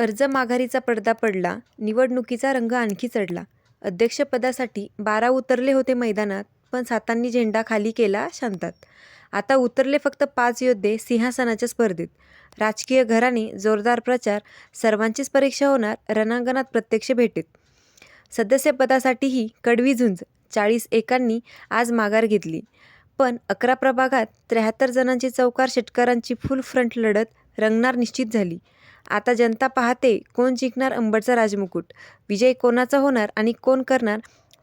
अर्ज माघारीचा पडदा पडला, निवडणुकीचा रंग आणखी चढला. अध्यक्षपदासाठी बारा उतरले होते मैदानात, पण सातांनी झेंडा खाली केला शांतात. आता उतरले फक्त पाच योद्धे सिंहासनाच्या स्पर्धेत. राजकीय घराणे, जोरदार प्रचार, सर्वांचीच परीक्षा होणार रणांगणात प्रत्यक्ष भेटेत सदस्यपदासाठीही कडवी झुंज, चाळीस एकांनी आज माघार घेतली. पण अकरा प्रभागात त्र्याहत्तर जणांची चौकार षटकारांची फुल फ्रंट लढत रंगणार निश्चित झाली. आता जनता पाहतेय कोण जिंकणार अंबडचा राजमुकुट, विजय कोणाचा होणार आणि कोण करणार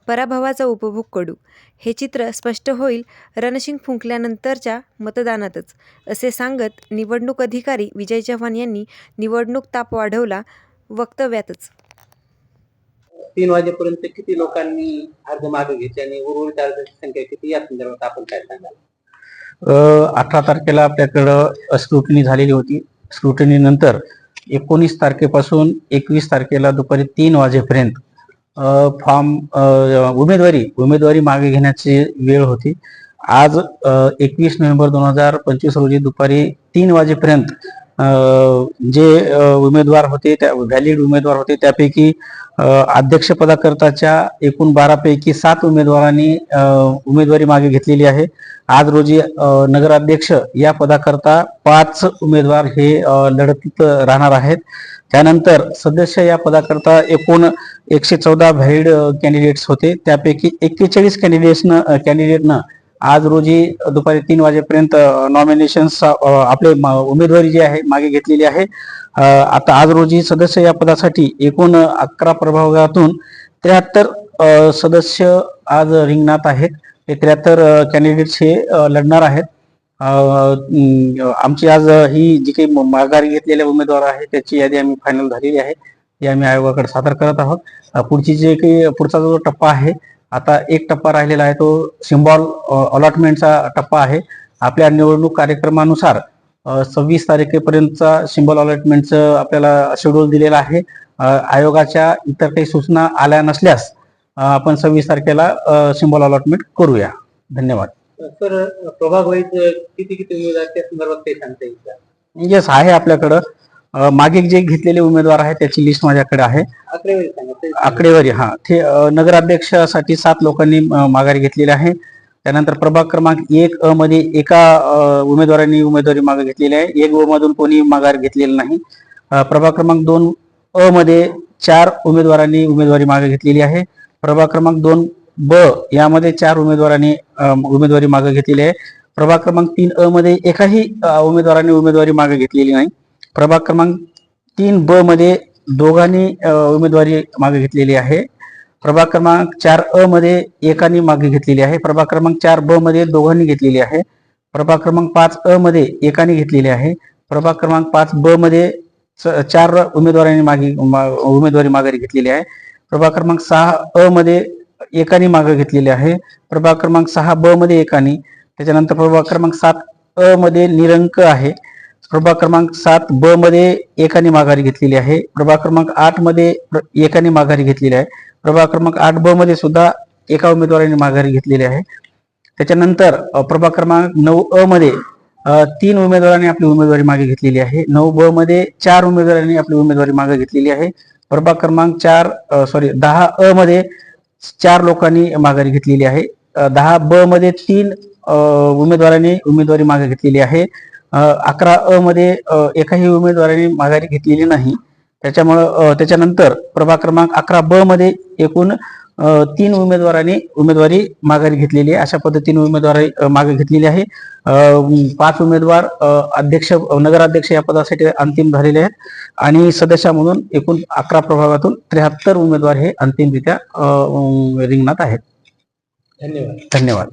पराभवाचा उपभोग कडू, हे चित्र स्पष्ट होईल रणशिंग फुंकल्यानंतरच्या मतदानातच, असे सांगत निवडणूक अधिकारी विजय चव्हाण यांनी निवडणूक ताप वाढवला वक्तव्यातच. तीन वाजेपर्यंत किती लोकांनी अर्ज मागे घेतले आणि उर्वरित अर्जाची संख्या किती या संदर्भात आपण काय सांगाल? अठरा तारखेला आपल्याकडं स्क्रुटनी झालेली होती. स्क्रुटनी नंतर एकोणीस तारखेपासून एकवीस तारखेला दुपारी तीन वाजेपर्यंत फॉर्म उमेदवारी उमेदवारी मागे घेण्याची वेळ होती. आज एकवीस नोव्हेंबर दोन हजार पंचवीस रोजी दुपारी तीन वाजेपर्यंत जे उमेदवार होते त्या व्हॅलिड उमेदवार होते त्यापैकी अध्यक्ष अध्यक्षपदाकरताच्या एकूण बारापैकी सात उमेदवारांनी उमेदवारी मागे घेतलेली आहे. आज रोजी नगराध्यक्ष या पदाकरता पाच उमेदवार हे लढतीत राहणार आहेत. त्यानंतर सदस्य या पदाकरता एकूण एकशे चौदा व्हॅलिड कॅन्डिडेट्स होते. त्यापैकी एक्केचाळीस कॅन्डिडेट्सनं कॅन्डिडेटनं आज रोजी दुपारी तीन वाजेपर्यंत नॉमिनेशन आपले उमेदवारी जी आहे मागे घेतलेली आहे. आता आज रोजी सदस्य या पदासाठी एकूण अकरा प्रभागातून त्र्याहत्तर सदस्य आज रिंगणात आहेत. हे त्र्याहत्तर कॅन्डिडेट्स हे लढणार आहेत. आमची आज ही जी काही म- माघारी घेतलेले उमेदवार आहे त्याची यादी आम्ही फायनल झालेली आहे. ती आम्ही आयोगाकडे सादर करत आहोत. पुढची जे काही पुढचा जो टप्पा आहे आता एक टप्पा राहिलेला आहे तो सिम्बॉल अलॉटमेंटचा टप्पा आहे. आपल्या निवडणूक कार्यक्रमानुसार सव्वीस तारखेपर्यंतचा सिम्बॉल अलॉटमेंटचं आपल्याला शेड्यूल दिलेलं आहे. आयोगाच्या इतर काही सूचना आल्या नसल्यास आपण सव्वीस तारखेला सिम्बॉल अलॉटमेंट करूया. धन्यवाद. सर प्रभाग वाईज किती किती उमेदवार त्या संदर्भात काही सांगता येईल येस आहे आपल्याकडं. मागे जे घेतलेले उमेदवार आहेत त्याची लिस्ट माझ्याकडे आहे. आकडेवारी हा. ते नगराध्यक्षासाठी सात लोकांनी माघारी घेतलेली आहे. त्यानंतर प्रभाग क्रमांक एक अ मध्ये एका उमेदवारांनी उमेदवारी मागे घेतलेली आहे. एक व मधून कोणी माघार घेतलेली नाही. प्रभाग क्रमांक दोन अ मध्ये चार उमेदवारांनी उमेदवारी मागे घेतलेली आहे. प्रभाग क्रमांक दोन ब यामध्ये चार उमेदवारांनी उमेदवारी मागे घेतलेली आहे. प्रभाग क्रमांक तीन अ मध्ये एकाही उमेदवारांनी उमेदवारी मागे घेतलेली नाही. प्रभाग क्रमांक तीन ब मध्ये दोघांनी उमेदवारी मागे घेतलेली आहे. प्रभाग क्रमांक चार अ मध्ये एकाने मागे घेतलेली आहे. प्रभाग क्रमांक चार ब मध्ये दोघांनी घेतलेली आहे. प्रभाग क्रमांक पाच अ मध्ये एकाने घेतलेली आहे. प्रभाग क्रमांक पाच ब मध्ये चार उमेदवारांनी मागे मा- उमेदवारी माघारी घेतलेली आहे. प्रभाग क्रमांक सहा अ मध्ये एकाने मागे घेतलेली आहे. प्रभाग क्रमांक सहा ब मध्ये एकाने. त्याच्यानंतर प्रभाग क्रमांक सात अ मध्ये निरंक आहे. प्रभाग क्रमांक सात ब मध्ये एकाने माघारी घेतलेली आहे. प्रभाग क्रमांक आठमध्ये प्र- एकाने माघारी घेतलेली आहे. प्रभाग क्रमांक आठ ब मध्ये सुद्धा एका उमेदवाराने माघारी घेतलेली आहे. त्याच्यानंतर प्रभाग क्रमांक नऊ अ मध्ये तीन उमेदवारांनी आपली उमेदवारी मागे घेतलेली आहे. नऊ ब मध्ये चार उमेदवारांनी आपली उमेदवारी मागे घेतलेली आहे. प्रभाग क्रमांक चार सॉरी दहा अ मध्ये चार लोकांनी माघारी घेतलेली आहे. दहा ब मध्ये तीन उमेदवारांनी उमेदवारी मागे घेतलेली आहे. अकरा अ मध्ये एकाही उमेदवारांनी माघारी घेतलेली नाही. त्याच्यामुळं त्याच्यानंतर प्रभाग क्रमांक अकरा ब मध्ये एकूण तीन उमेदवारांनी उमेदवारी माघारी घेतलेली आहे. अशा पद्धतीने उमेदवारी मागे घेतलेली आहे. पाच उमेदवार अध्यक्ष नगराध्यक्ष या पदासाठी अंतिम झालेले आहेत. आणि सदस्य म्हणून एकूण अकरा प्रभागातून त्र्याहत्तर उमेदवार हे अंतिमरित्या रिंगणात आहेत. धन्यवाद. धन्यवाद.